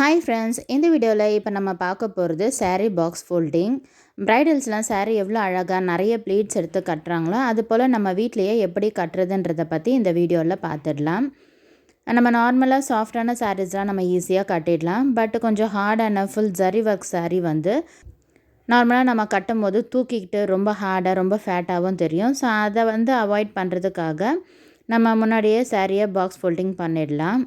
Hi friends இந்த வீடியோவில் இப்போ நம்ம பார்க்க போகிறது சாரீ பாக்ஸ் ஃபோல்டிங் ப்ரைடல்ஸ்லாம் சாரீ எவ்வளோ அழகாக நிறைய ப்ளீட்ஸ் எடுத்து கட்டுறாங்களோ அது போல் நம்ம வீட்லேயே எப்படி கட்டுறதுன்றதை பற்றி இந்த வீடியோவில் பார்த்துடலாம். நம்ம நார்மலாக சாஃப்டான சாரீஸ்லாம் நம்ம ஈஸியாக கட்டிடலாம். பட் கொஞ்சம் ஹார்டான ஃபுல் ஜரி ஒர்க் சாரீ வந்து நார்மலாக நம்ம கட்டும் போது தூக்கிக்கிட்டு ரொம்ப ஹார்டாக ரொம்ப ஃபேட்டாகவும் தெரியும். ஸோ அதை வந்து அவாய்ட் பண்ணுறதுக்காக நம்ம முன்னாடியே சாரியை பாக்ஸ் ஃபோல்டிங் பண்ணிடலாம்.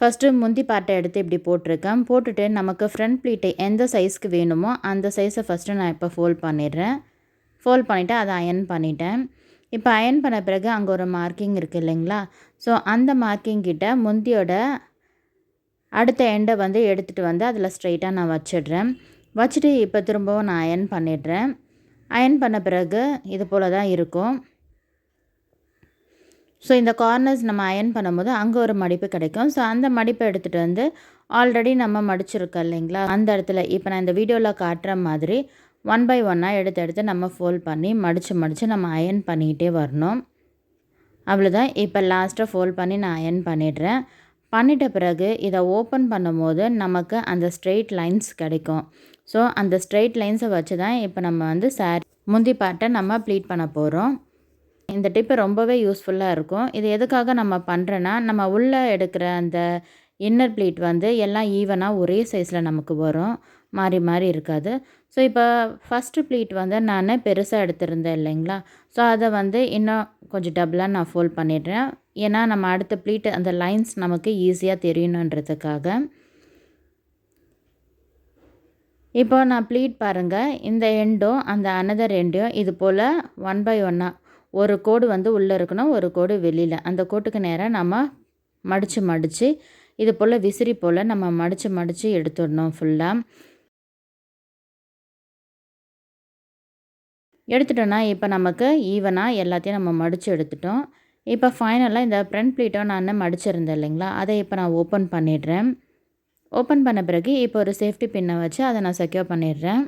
ஃபஸ்ட்டு முந்தி பார்ட்டை எடுத்து இப்படி போட்டிருக்கேன். போட்டுட்டு நமக்கு ஃப்ரண்ட் ப்ளீட்டை எந்த சைஸ்க்கு வேணுமோ அந்த சைஸை ஃபஸ்ட்டு நான் இப்போ ஃபோல்ட் பண்ணிடுறேன். ஃபோல்ட் பண்ணிவிட்டு அதை அயன் பண்ணிட்டேன். இப்போ அயன் பண்ண பிறகு அங்கே ஒரு மார்க்கிங் இருக்குது இல்லைங்களா? ஸோ அந்த மார்க்கிங் கிட்ட முந்தியோட அடுத்த எண்டை வந்து எடுத்துகிட்டு வந்து அதில் ஸ்ட்ரைட்டாக நான் வச்சிடுறேன். வச்சுட்டு இப்போ திரும்பவும் நான் அயன் பண்ணிடுறேன். அயன் பண்ண பிறகு இது போல் தான் இருக்கும். ஸோ இந்த கார்னர்ஸ் நம்ம அயன் பண்ணும்போது அங்கே ஒரு மடிப்பு கிடைக்கும். ஸோ அந்த மடிப்பை எடுத்துகிட்டு வந்து ஆல்ரெடி நம்ம மடிச்சிருக்கோம் இல்லைங்களா? அந்த இடத்துல இப்போ நான் இந்த வீடியோவில் காட்டுற மாதிரி ஒன் பை ஒன்னாக எடுத்து எடுத்து நம்ம ஃபோல்ட் பண்ணி மடித்து மடித்து நம்ம அயன் பண்ணிக்கிட்டே வரணும். அவ்வளோதான் இப்போ லாஸ்ட்டாக ஃபோல்ட் பண்ணி நான் அயன் பண்ணிடுறேன். பண்ணிட்ட பிறகு இதை ஓப்பன் பண்ணும்போது நமக்கு அந்த ஸ்ட்ரெயிட் லைன்ஸ் கிடைக்கும். ஸோ அந்த ஸ்ட்ரெயிட் லைன்ஸை வச்சு தான் இப்போ நம்ம வந்து சாரி முந்தி பாட்டை நம்ம ப்ளீட் பண்ண போகிறோம் இந்த டிப்பு ரொம்பவே யூஸ்ஃபுல்லாக இருக்கும். இது எதுக்காக நம்ம பண்ணுறேன்னா நம்ம உள்ளே எடுக்கிற அந்த இன்னர் ப்ளீட் வந்து எல்லாம் ஈவனாக ஒரே சைஸில் நமக்கு வரும். மாறி மாறி இருக்காது. ஸோ இப்போ ஃபஸ்ட்டு ப்ளீட் வந்து நான் பெருசாக எடுத்திருந்தேன் இல்லைங்களா? ஸோ அதை வந்து இன்னும் கொஞ்சம் டபுளாக நான் ஃபோல்ட் பண்ணிடுறேன். ஏன்னா நம்ம அடுத்த ப்ளீட் அந்த லைன்ஸ் நமக்கு ஈஸியாக தெரியணுன்றதுக்காக. இப்போ நான் ப்ளீட் பாருங்கள் இந்த எண்டும் அந்த அனதர் எண்டையும் இது போல் ஒன் பை ஒன்னாக ஒரு கோடு வந்து உள்ளே இருக்கணும் ஒரு கோடு வெளியில். அந்த கோட்டுக்கு நேராக நம்ம மடித்து மடித்து இது போல் விசிறி போல் நம்ம மடித்து மடித்து எடுத்துடணும் ஃபுல்லாக எடுத்துட்டோன்னா இப்போ நமக்கு ஈவனாக எல்லாத்தையும் நம்ம மடித்து எடுத்துட்டோம். இப்போ ஃபைனலாக இந்த ஃப்ரண்ட் ப்ளீட்டோ நான் மடிச்சிருந்தேன் இல்லைங்களா? அதை இப்போ நான் ஓப்பன் பண்ணிடுறேன். ஓப்பன் பண்ண பிறகு இப்போ ஒரு சேஃப்டி பின்னை வச்சு அதை நான் செக்யூர் பண்ணிடுறேன்.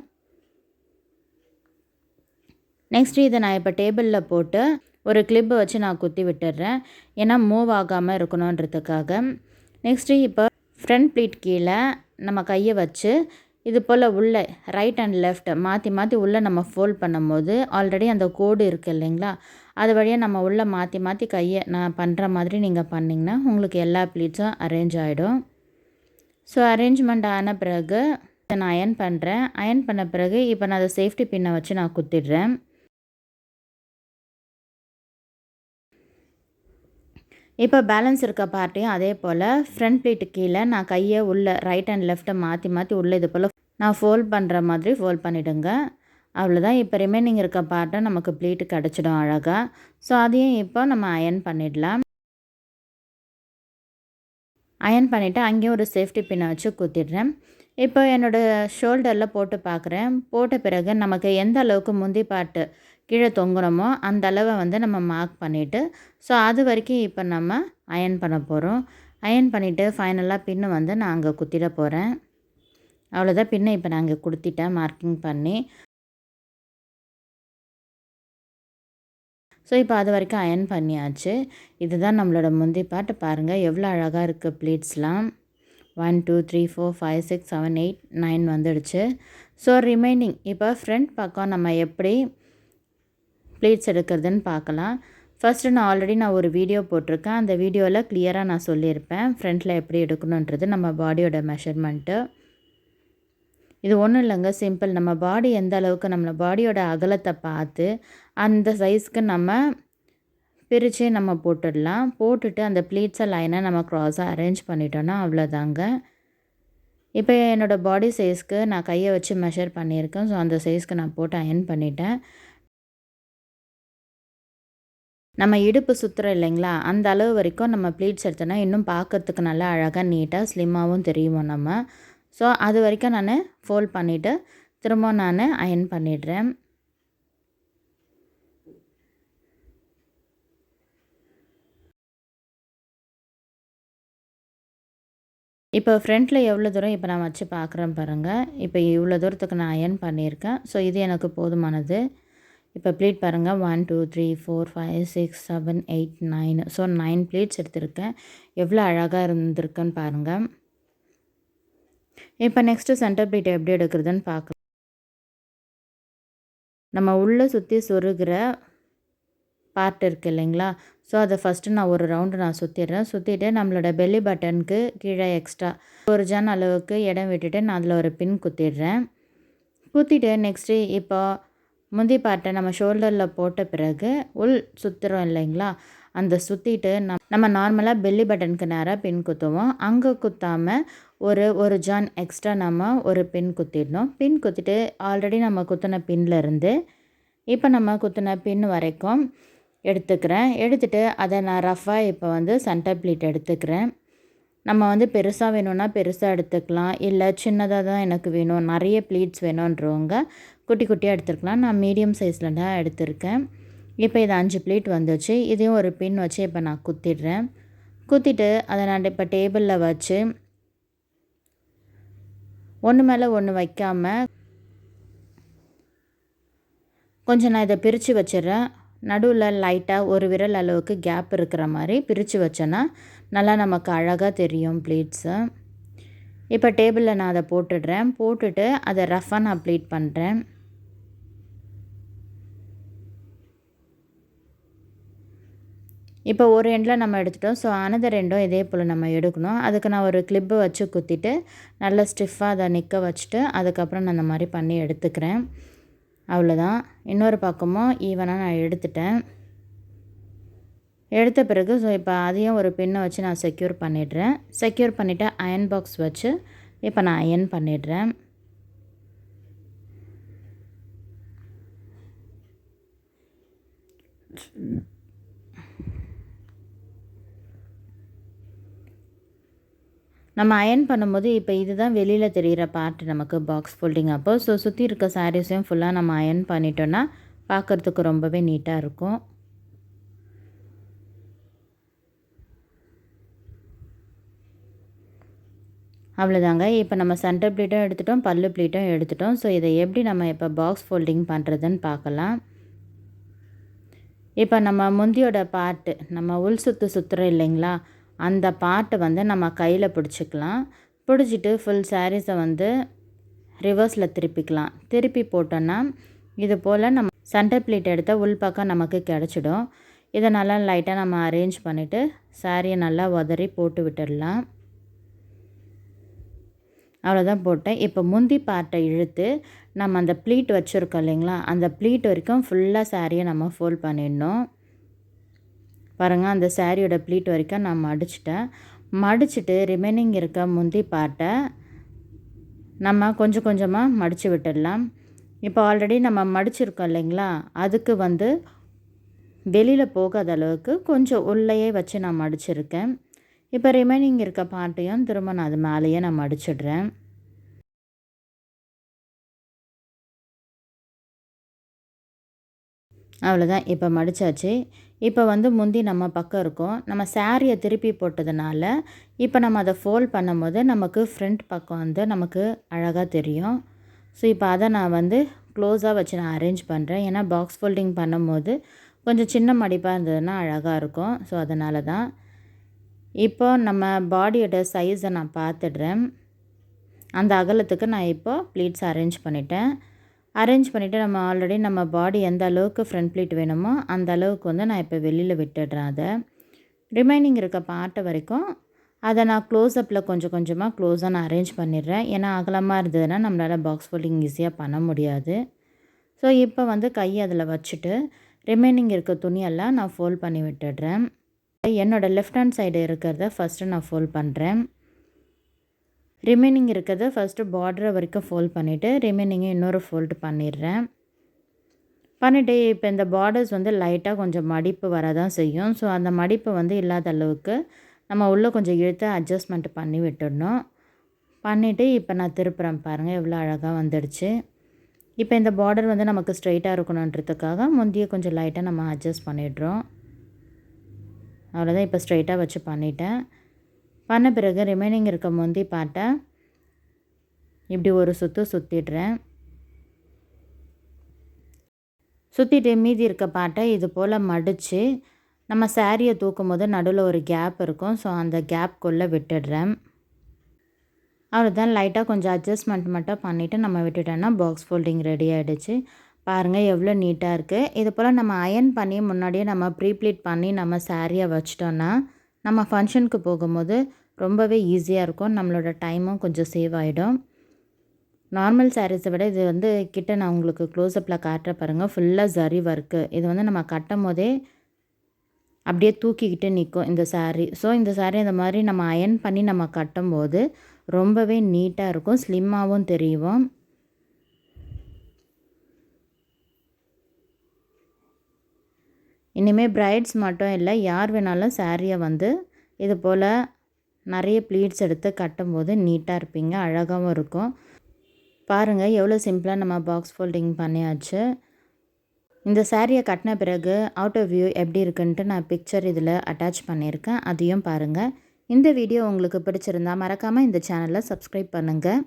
நெக்ஸ்ட்டு இதை நான் இப்போ டேபிளில் போட்டு ஒரு கிளிப்பு வச்சு நான் குத்தி விட்டுடுறேன். ஏன்னா மூவ் ஆகாமல் இருக்கணுன்றதுக்காக நெக்ஸ்ட்டு இப்போ ஃப்ரண்ட் ப்ளீட் கீழே நம்ம கையை வச்சு இது போல் உள்ளே ரைட் அண்ட் லெஃப்ட் மாற்றி மாற்றி உள்ளே நம்ம ஃபோல்ட் பண்ணும்போது ஆல்ரெடி அந்த கோடு இருக்குது இல்லைங்களா? அது வழியாக நம்ம உள்ளே மாற்றி மாற்றி கையை நான் பண்ணுற மாதிரி நீங்கள் பண்ணிங்கன்னா உங்களுக்கு எல்லா ப்ளீட்ஸும் அரேஞ்ச் ஆகிடும் ஸோ அரேஞ்ச்மெண்ட் ஆன பிறகு நான் அயன் பண்ணுறேன் அயன் பண்ண பிறகு இப்போ நான் அதை சேஃப்டி பின்னை வச்சு நான் குத்திடுறேன். இப்போ பேலன்ஸ் இருக்க பார்ட்டையும் அதே போல் ஃப்ரண்ட் ப்ளீட்டு கீழே நான் கையை உள்ளே ரைட் அண்ட் லெஃப்ட்டை மாற்றி மாற்றி உள்ளே இது போல் நான் ஃபோல்ட் பண்ணுற மாதிரி ஃபோல்ட் பண்ணிவிடுங்க அவ்வளோதான் இப்போ ரிமைனிங் இருக்க பார்ட்டை நமக்கு ப்ளீட்டு கிடச்சிடும் அழகாக ஸோ அதையும் இப்போ நம்ம அயன் பண்ணிடலாம். அயன் பண்ணிவிட்டு அங்கேயும் ஒரு சேஃப்டி பின்னை வச்சு குத்திடுறேன். இப்போ என்னோடய ஷோல்டரில் போட்டு பார்க்குறேன். போட்ட பிறகு நமக்கு எந்த அளவுக்கு முந்தி பாட்டு கீழே தொங்குறோமோ அந்த அளவை வந்து நம்ம மார்க் பண்ணிவிட்டு ஸோ அது வரைக்கும் இப்போ நம்ம அயன் பண்ண போகிறோம் அயன் பண்ணிவிட்டு ஃபைனலாக பின்னு வந்து நான் அங்கே குத்திட போகிறேன் அவ்வளோதான் பின்னை இப்போ நான் அங்கே கொடுத்திட்டேன் மார்க்கிங் பண்ணி. ஸோ இப்போ அது வரைக்கும் அயன் பண்ணியாச்சு. இதுதான் நம்மளோட முந்தி பாட்டு. பாருங்கள் எவ்வளோ அழகாக இருக்குது ப்ளீட்ஸ்லாம் one two three four five six seven eight nine வந்துடுச்சு. ஸோ ரிமைனிங் இப்போ ஃப்ரண்ட் பக்கம் நம்ம எப்படி ப்ளீட்ஸ் எடுக்கிறதுன்னு பார்க்கலாம். ஃபஸ்ட்டு நான் ஆல்ரெடி நான் ஒரு வீடியோ போட்டிருக்கேன். அந்த வீடியோவில் கிளியராக நான் சொல்லியிருப்பேன். ஃப்ரண்ட்டில் எப்படி எடுக்கணுன்றது நம்ம பாடியோட மெஷர்மெண்ட்டு இது ஒன்றும் இல்லைங்க சிம்பிள் நம்ம பாடி எந்த அளவுக்கு நம்மளை பாடியோட அகலத்தை பார்த்து அந்த சைஸ்க்கு நம்ம பிரித்து நம்ம போட்டுடலாம். போட்டுட்டு அந்த ப்ளீட்ஸை லைனை நம்ம க்ராஸாக அரேஞ்ச் பண்ணிட்டோன்னா அவ்வளோதாங்க இப்போ என்னோடய பாடி சைஸ்க்கு நான் கையை வச்சு மெஷர் பண்ணியிருக்கேன். ஸோ அந்த சைஸ்க்கு நான் போட்டு அயன் பண்ணிட்டேன். நம்ம இடுப்பு சுற்றுறோம் இல்லைங்களா? அந்த அளவு வரைக்கும் நம்ம ப்ளீட்ஸ் எடுத்தோன்னா இன்னும் பார்க்கறதுக்கு நல்லா அழகாக நீட்டாக ஸ்லிம்மாகவும் தெரியும் நம்ம. ஸோ அது வரைக்கும் நான் ஃபோல்ட் பண்ணிவிட்டு திரும்ப நான் அயன் பண்ணிடுறேன். இப்போ ஃப்ரண்ட்டில் எவ்வளோ தூரம் இப்போ நான் வச்சு பார்க்குறேன் பாருங்கள் இப்போ இவ்வளோ தூரத்துக்கு நான் அயன் பண்ணியிருக்கேன். ஸோ இது எனக்கு போதுமானது. இப்போ பிளேட் பாருங்கள் one two three four five six seven eight nine so nine pleats எடுத்திருக்கேன். எவ்வளோ அழகாக இருந்திருக்குன்னு பாருங்கள் இப்போ நெக்ஸ்ட்டு சென்டர் ப்ளீட்டை எப்படி எடுக்கிறதுன்னு பார்க்கலாம் நம்ம உள்ளே சுற்றி சொருகிற பார்ட் இருக்குது இல்லைங்களா? ஸோ அதை ஃபஸ்ட்டு நான் ஒரு ரவுண்டு நான் சுற்றிடுறேன் சுற்றிட்டு நம்மளோட பெல்லி பட்டனுக்கு கீழே எக்ஸ்ட்ரா ஒரு ஜான் அளவுக்கு இடம் விட்டுட்டு நான் அதில் ஒரு பின் குத்திடுறேன். குத்திட்டு நெக்ஸ்ட்டு இப்போ முந்தி பார்ட்டை நம்ம ஷோல்டரில் போட்ட பிறகு உள் சுற்றுறோம் இல்லைங்களா? அந்த சுற்றிட்டு நம் நம்ம நார்மலாக பெல்லி பட்டனுக்கு நேராக பின் குத்துவோம். அங்கே குத்தாமல் ஒரு ஒரு ஜான் எக்ஸ்ட்ரா நம்ம ஒரு பின் குத்திடணும். பின் குத்திட்டு ஆல்ரெடி நம்ம குத்தின பின்லேருந்து இப்போ நம்ம குத்தின பின் வரைக்கும் எடுத்துக்கிறேன். எடுத்துகிட்டு அதை நான் ரஃபாக இப்போ வந்து சென்டர் ப்ளீட் எடுத்துக்கிறேன். நம்ம வந்து பெருசாக வேணும்னா பெருசாக எடுத்துக்கலாம். இல்லை சின்னதாக தான் எனக்கு வேணும். நிறைய ப்ளீட்ஸ் வேணுன்றவங்க குட்டி குட்டியாக எடுத்துருக்கலாம். நான் மீடியம் சைஸில் தான் எடுத்திருக்கேன். இப்போ இது அஞ்சு பிளேட் வந்துச்சு. இதையும் ஒரு பின் வச்சு இப்போ நான் குத்திடுறேன். குத்திட்டு அதை நான் இப்போ டேபிளில் வச்சு ஒன்று மேலே ஒன்று வைக்காமல் கொஞ்சம் நான் இதை பிரித்து வச்சிடுறேன். நடுவில் லைட்டாக ஒரு விரல் அளவுக்கு கேப் இருக்கிற மாதிரி பிரித்து வச்சோன்னா நல்லா நமக்கு அழகாக தெரியும் ப்ளீட்ஸு இப்போ டேபிளில் நான் அதை போட்டுடுறேன். போட்டுட்டு அதை ரஃபாக நான் ப்ளீட் பண்ணுறேன் இப்போ ஒரு எண்டில் நம்ம எடுத்துட்டோம். ஸோ அனதர் ரெண்டும் இதே போல் நம்ம எடுக்கணும். அதுக்கு நான் ஒரு கிளிப்பு வச்சு குத்திட்டு நல்லா ஸ்டிஃபாக அதை நிற்க வச்சுட்டு அதுக்கப்புறம் நான் அந்த மாதிரி பண்ணி எடுத்துக்கிறேன். அவ்வளோதான். இன்னொரு பக்கமும் ஈவனாக நான் எடுத்துட்டேன். எடுத்த பிறகு ஸோ இப்போ அதையும் ஒரு பின்னை வச்சு நான் செக்யூர் பண்ணிடுறேன். செக்யூர் பண்ணிவிட்டு அயன் பாக்ஸ் வச்சு இப்போ நான் அயன் பண்ணிடுறேன். நம்ம அயன் பண்ணும்போது இப்போ இதுதான் வெளியில் தெரிகிற பார்ட் நமக்கு பாக்ஸ் ஃபோல்டிங் அப்போ ஸோ சுற்றி இருக்க சாரீஸையும் ஃபுல்லாக நம்ம அயன் பண்ணிட்டோன்னா பார்க்குறதுக்கு ரொம்பவே நீட்டாக இருக்கும். அவ்வளோதாங்க இப்போ நம்ம சென்டர் ப்ளீட்டும் எடுத்துட்டோம் பல்லு ப்ளீட்டும் எடுத்துட்டோம். ஸோ இதை எப்படி நம்ம இப்போ பாக்ஸ் ஃபோல்டிங் பண்ணுறதுன்னு பார்க்கலாம் இப்போ நம்ம முந்தியோட பார்ட்டு நம்ம உள் சுற்று சுற்றுறோம் இல்லைங்களா? அந்த பார்ட்டை வந்து நம்ம கையில் பிடிச்சிக்கலாம். பிடிச்சிட்டு ஃபுல் சாரீஸை வந்து ரிவர்ஸில் திருப்பிக்கலாம். திருப்பி போட்டோன்னா இது போல் நம்ம சென்டர் ப்ளீட் எடுத்த உள்பக்கம் நமக்கு கிடச்சிடும். இதை நல்லா லைட்டாக நம்ம அரேஞ்ச் பண்ணிவிட்டு சாரியை நல்லா உதறி போட்டு விட்டுடலாம். அவ்வளோதான் போட்டேன். இப்போ முந்தி பார்ட்டை இழுத்து நம்ம அந்த ப்ளீட் வச்சுருக்கோம் இல்லைங்களா? அந்த ப்ளீட் வரைக்கும் ஃபுல்லாக சாரியை நம்ம ஃபோல்ட் பண்ணிடணும். பாருங்கள் அந்த சாரியோட ப்ளீட் வரைக்கும் நான் மடிச்சிட்டேன். மடிச்சுட்டு ரிமைனிங் இருக்க முந்தி பார்ட்டை நம்ம கொஞ்சம் கொஞ்சமாக மடித்து விட்டுடலாம். இப்போ ஆல்ரெடி நம்ம மடிச்சிருக்கோம் இல்லைங்களா? அதுக்கு வந்து வெளியில் போகாத அளவுக்கு கொஞ்சம் உள்ளேயே வச்சு நான் மடிச்சிருக்கேன். இப்போ ரிமைனிங் இருக்க பாட்டையும் திரும்ப நான் அது மேலேயே நான் மடிச்சிடுறேன். அவ்வளோதான் இப்போ மடித்தாச்சு இப்போ வந்து முந்தி நம்ம பக்கம் இருக்கும். நம்ம சாரியை திருப்பி போட்டதுனால இப்போ நம்ம அதை ஃபோல்ட் பண்ணும்போது நமக்கு ஃப்ரண்ட் பக்கம் வந்து நமக்கு அழகாக தெரியும். ஸோ இப்போ அதை நான் வந்து க்ளோஸாக வச்சு நான் அரேஞ்ச் பண்ணுறேன் ஏன்னா பாக்ஸ் ஃபோல்டிங் பண்ணும்போது கொஞ்சம் சின்ன மடிப்பாக இருந்ததுன்னா அழகாக இருக்கும். ஸோ அதனால தான் இப்போ நம்ம பாடியோட சைஸை நான் பார்த்துடுறேன். அந்த அகலத்துக்கு நான் இப்போ ப்ளீட்ஸ் அரேஞ்ச் பண்ணிட்டேன். அரேஞ்ச் பண்ணிவிட்டு நம்ம ஆல்ரெடி நம்ம பாடி எந்த அளவுக்கு ஃப்ரண்ட் ப்ளீட் வேணுமோ அந்த அளவுக்கு வந்து நான் இப்போ வெளியில் விட்டுடுறேன் அதை. ரிமைனிங் இருக்க பார்ட்டை வரைக்கும் அதை நான் க்ளோஸ்அப்பில் கொஞ்சம் கொஞ்சமாக க்ளோஸாக நான் அரேஞ்ச் பண்ணிடுறேன். ஏன்னா அகலமாக இருந்ததுன்னா நம்மளால் பாக்ஸ் ஃபோல்டிங் ஈஸியாக பண்ண முடியாது. ஸோ இப்போ வந்து கை அதில் வச்சுட்டு ரிமைனிங் இருக்க துணியெல்லாம் நான் ஃபோல்ட் பண்ணி விட்டுடுறேன். என்னோடய லெஃப்ட் ஹேண்ட் சைடு இருக்கிறத ஃபஸ்ட்டு நான் ஃபோல்ட் பண்ணுறேன் ரிமைனிங் இருக்கிறத ஃபஸ்ட்டு பார்டரை வரைக்கும் ஃபோல்ட் பண்ணிவிட்டு ரிமைனிங்கை இன்னொரு ஃபோல்டு பண்ணிடுறேன். பண்ணிவிட்டு இப்போ இந்த பார்டர்ஸ் வந்து லைட்டாக கொஞ்சம் மடிப்பு வர தான் செய்யும். ஸோ அந்த மடிப்பு வந்து இல்லாத அளவுக்கு நம்ம உள்ளே கொஞ்சம் இழுத்து அட்ஜஸ்ட்மெண்ட் பண்ணி விட்டுடணும். பண்ணிவிட்டு இப்போ நான் திருப்புறேன் பாருங்கள் எவ்வளோ அழகாக வந்துடுச்சு. இப்போ இந்த பார்டர் வந்து நமக்கு ஸ்ட்ரைட்டாக இருக்கணுன்றதுக்காக முந்தைய கொஞ்சம் லைட்டாக நம்ம அட்ஜஸ்ட் பண்ணிடுறோம். அவ்வளோதான் இப்போ ஸ்ட்ரைட்டாக வச்சு பண்ணிட்டேன். பண்ண பிறகு ரிமைனிங் இருக்க முந்தி பாட்டை இப்படி ஒரு சுற்று சுற்றிடுறேன் சுற்றிட்டு மீதி இருக்க பாட்டை இது போல் மடித்து நம்ம சாரியை தூக்கும் போது நடுவில் ஒரு கேப் இருக்கும். ஸோ அந்த கேப்குள்ளே விட்டுடுறேன். அவ்வளோதான் லைட்டாக கொஞ்சம் அட்ஜஸ்ட்மெண்ட் மட்டும் பண்ணிவிட்டு நம்ம விட்டுட்டோன்னா பாக்ஸ் ஃபோல்டிங் ரெடி ஆகிடுச்சு பாருங்கள் எவ்வளோ நீட்டாக இருக்குது இது போல் நம்ம அயன் பண்ணி முன்னாடியே நம்ம ப்ரீப்ளீட் பண்ணி நம்ம சாரியை வச்சிட்டோன்னா நம்ம ஃபங்க்ஷனுக்கு போகும்போது ரொம்பவே ஈஸியாக இருக்கும். நம்மளோட டைமும் கொஞ்சம் சேவ் ஆகிடும் நார்மல் சாரீஸை விட இது வந்து கிட்ட நான் உங்களுக்கு க்ளோஸ்அப்பில் காட்டுற பாருங்கள் ஃபுல்லாக ஜரி ஒர்க்கு இது வந்து நம்ம கட்டும் போதே அப்படியே தூக்கிக்கிட்டு நிற்கும் இந்த சாரீ ஸோ இந்த சாரீ இந்த மாதிரி நம்ம அயன் பண்ணி நம்ம கட்டும்போது ரொம்பவே நீட்டாக இருக்கும். ஸ்லிம்மாகவும் தெரியும். இனிமேல் பிரைட்ஸ் மட்டும் இல்லை யார் வேணாலும் சாரியை வந்து இது போல் நிறைய ப்ளீட்ஸ் எடுத்து கட்டும்போது நீட்டாக இருப்பீங்க அழகாகவும் இருக்கும். பாருங்கள் எவ்வளோ சிம்பிளாக நம்ம பாக்ஸ் ஃபோல்டிங் பண்ணியாச்சு. இந்த சாரியை கட்டின பிறகு அவுட் ஆஃப் வியூ எப்படி இருக்குன்ட்டு நான் பிக்சர் இதில் அட்டாச் பண்ணியிருக்கேன் அதையும் பாருங்கள் இந்த வீடியோ உங்களுக்கு பிடிச்சிருந்தா மறக்காமல் இந்த சேனலை சப்ஸ்கிரைப் பண்ணுங்கள்